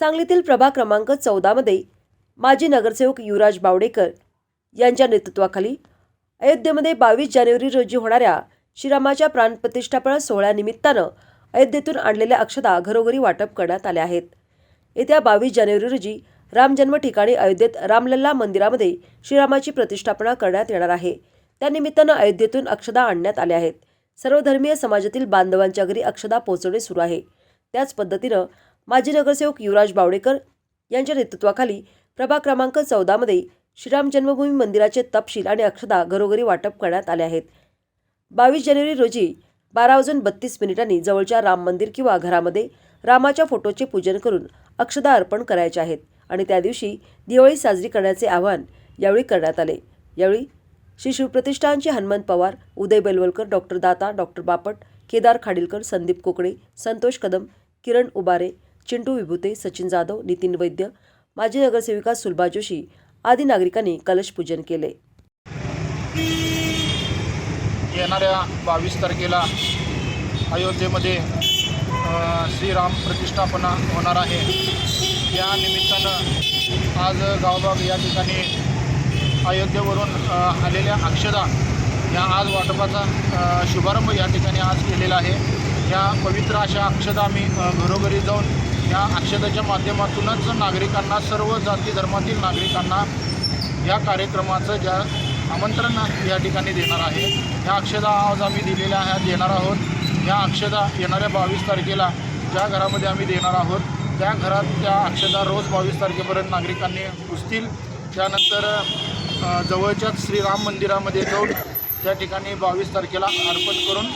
सांगलीतील प्रभाग क्रमांक चौदामध्ये माजी नगरसेवक युवराज बावडेकर यांच्या नेतृत्वाखाली अयोध्येमध्ये बावीस जानेवारी रोजी होणाऱ्या श्रीरामाच्या प्राणप्रतिष्ठापना सोहळ्यानिमित्तानं अयोध्येतून आणलेल्या अक्षदा घरोघरी वाटप करण्यात आल्या आहेत. येत्या बावीस जानेवारी रोजी रामजन्म ठिकाणी अयोध्येत रामलल्ला मंदिरामध्ये श्रीरामाची प्रतिष्ठापना करण्यात येणार आहे. त्यानिमित्तानं अयोध्येतून अक्षदा आणण्यात आल्या आहेत. सर्वधर्मीय समाजातील बांधवांच्या घरी अक्षदा पोहोचवणे सुरू आहे. त्याच पद्धतीनं माजी नगरसेवक युवराज बावडेकर यांच्या नेतृत्वाखाली प्रभाग क्रमांक चौदामध्ये श्रीराम जन्मभूमी मंदिराचे तपशील आणि अक्षदा घरोघरी वाटप करण्यात आले आहेत. बावीस जानेवारी रोजी बारा वाजून बत्तीस मिनिटांनी जवळच्या राम मंदिर किंवा घरामध्ये रामाच्या फोटोचे पूजन करून अक्षदा अर्पण करायचे आहेत आणि त्या दिवशी दिवाळी साजरी करण्याचे आवाहन यावेळी करण्यात आले. यावेळी श्री शिवप्रतिष्ठानचे हनुमंत पवार उदय बेलवलकर डॉक्टर दाता डॉक्टर बापट केदार खाडीलकर संदीप कोकणे संतोष कदम किरण उबारे चिंटू विभूते सचिन जाधव नितीन वैद्य माजी नगरसेविका सुलभा जोशी आदी नागरिकांनी कलशपूजन केले. येणाऱ्या बावीस तारखेला अयोध्येमध्ये श्रीराम प्रतिष्ठापना होणार आहे. या निमित्तानं आज गावबाग या ठिकाणी अयोध्येवरून आलेल्या अक्षदा या आज वाटपाचा शुभारंभ या ठिकाणी आज केलेला आहे. या पवित्र अशा अक्षदा आम्ही घरोघरी जाऊन या अक्षदाच्या माध्यमातूनच नागरिकांना सर्व जाती धर्मातील नागरिकांना या कार्यक्रमाचं ज्या आमंत्रण या ठिकाणी देणार आहे. ह्या अक्षदा आज आम्ही दिलेल्या ह्या देणार आहोत. ह्या अक्षदा येणाऱ्या बावीस तारखेला ज्या घरामध्ये आम्ही देणार आहोत त्या घरात त्या अक्षदा रोज बावीस तारखेपर्यंत नागरिकांनी पुसतील. त्यानंतर जवळच्याच श्रीराम मंदिरामध्ये जाऊन त्या ठिकाणी बावीस तारखेला अर्पण करून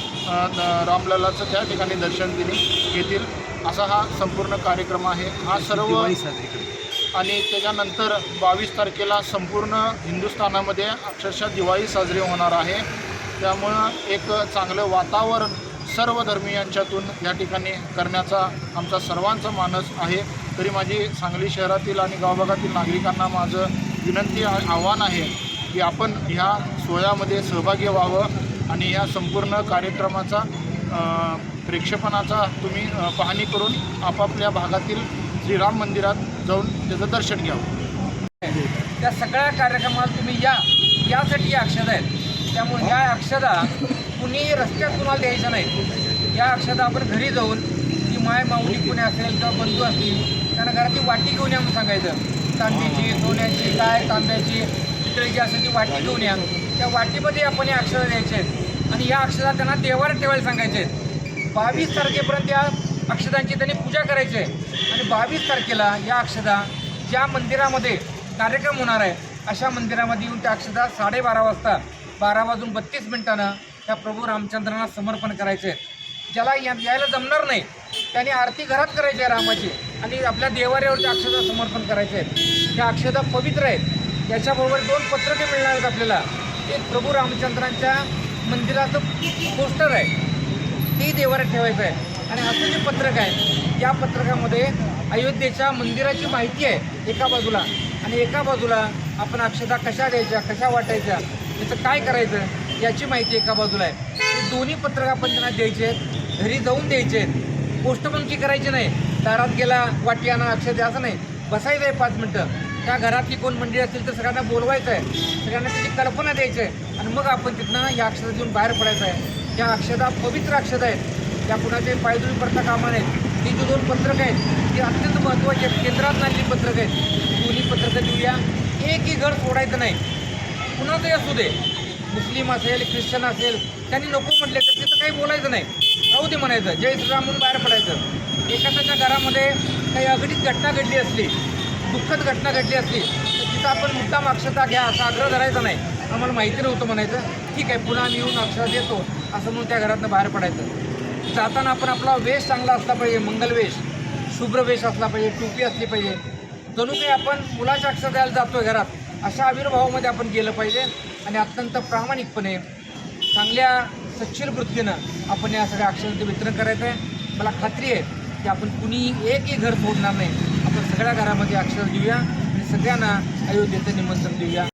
द- रामललाचं त्या ठिकाणी दर्शन दिले घेतील. असा हा संपूर्ण कार्यक्रम आहे. हा सर्व आणि त्याच्यानंतर बावीस तारखेला संपूर्ण हिंदुस्थानामध्ये अक्षरशः दिवाळी साजरी होणार आहे. त्यामुळं एक चांगलं वातावरण सर्व धर्मियांच्यातून या ठिकाणी करण्याचा आमचा सर्वांचा मानस आहे. तरी माझी सांगली शहरातील आणि गावभागातील नागरिकांना माझं विनंती आव्हान आहे की आपण ह्या सोहळ्यामध्ये सहभागी व्हावं आणि ह्या संपूर्ण कार्यक्रमाचा प्रेक्षेपणाचा तुम्ही पाहणी करून आपापल्या भागातील श्रीराम मंदिरात जाऊन त्याचं दर्शन घ्यावं. त्या सगळ्या कार्यक्रमाला तुम्ही या. यासाठी या अक्षदा आहेत. त्यामुळे या अक्षदा कुणी रस्त्यात कुणाला द्यायचं नाही. या अक्षदा आपण घरी जाऊन ती माय माऊली कुणी असेल किंवा बंधू असतील त्यांना घरातली वाटी घेऊन या म्हणून सांगायचं. चांदीची सोन्याची काय तांब्याची पितळीची असेल ती वाटी घेऊन या. त्या वाटीमध्ये आपण या अक्षदा द्यायचे आहेत. आणि या अक्षदा त्यांना देवावर ठेवायला सांगायचे. आहेत बावीस तारखेपर्यंत या अक्षदांची त्यांनी पूजा करायची आहे. आणि बावीस तारखेला या अक्षदा ज्या मंदिरामध्ये कार्यक्रम होणार आहे अशा मंदिरामध्ये येऊन त्या अक्षदा साडेबारा वाजता बारा वाजून बत्तीस मिनिटानं त्या प्रभू रामचंद्रांना समर्पण करायचे. आहेत ज्याला या यायला जमणार नाही. त्यांनी आरती घरात करायची आहे रामाची. आणि आपल्या देवाऱ्यावरती अक्षदा समर्पण करायचे आहेत. त्या अक्षदा पवित्र आहेत. त्याच्याबरोबर दोन पत्रके मिळणार आहेत आपल्याला. एक प्रभू रामचंद्रांच्या मंदिराचं पोस्टर आहे. ते देवाला ठेवायचं आहे. आणि असं जे पत्रक आहे या पत्रकामध्ये अयोध्येच्या मंदिराची माहिती आहे एका बाजूला. आणि एका बाजूला आपण अक्षता कशा द्यायच्या कशा वाटायच्या त्याचं काय करायचं याची माहिती एका बाजूला आहे. दोन्ही पत्रक आपण त्यांना द्यायचे आहेत घरी जाऊन द्यायचे आहेत. पोस्टमनची करायची नाही. दारात गेला वाटी आणा अक्षर द्यायचं असं नाही. बसायचं आहे पाच मिनटं. त्या घरातली कोण मंडळी असतील तर सगळ्यांना बोलवायचं आहे सगळ्यांना त्याची कल्पना द्यायची आहे आणि मग आपण तिथनं या अक्षता देऊन बाहेर पडायचं आहे या अक्षता पवित्र अक्षता आहेत. त्या कुणाचे पायदुरी पडता कामा नाहीत ही जी दोन पत्रकं आहेत ती अत्यंत महत्त्वाची आहेत. केंद्रात नाही पत्रक आहेत. दोन्ही पत्रकं देऊया. एकही घर सोडायचं नाही. कुणाचंही असू दे. मुस्लिम असेल ख्रिश्चन असेल त्यांनी नको म्हटले तर तिथं काही बोलायचं नाही. राहू दे म्हणायचं. जय श्रीराम म्हणून बाहेर पडायचं. एखाद्याच्या घरामध्ये काही अगदीच घटना घडली असली दुःखद घटना घडली असली तर तिथं आपण मुद्दाम अक्षता घ्या असा आग्रह धरायचा नाही. आम्हाला माहिती नव्हतं म्हणायचं. ठीक आहे पुन्हा आम्ही येऊन अक्षर देतो असं म्हणून त्या घरातनं बाहेर पडायचं. जाताना आपण आपला वेश चांगला असला पाहिजे मंगलवेश शुभ्र वेश असला पाहिजे टोपी असली पाहिजे. जणू काही आपण मुलाच्या अक्षर द्यायला जातोय घरात अशा आविर्भावामध्ये आपण गेलं पाहिजे आणि अत्यंत प्रामाणिकपणे चांगल्या सच्छील वृत्तीनं आपण या सगळ्या अक्षरांचं वितरण करायचं आहे मला खात्री आहे की आपण कुणीही एकही घर सोडणार नाही. आपण सगळ्या घरामध्ये अक्षर देऊया आणि सगळ्यांना अयोध्येचं निमंत्रण देऊया.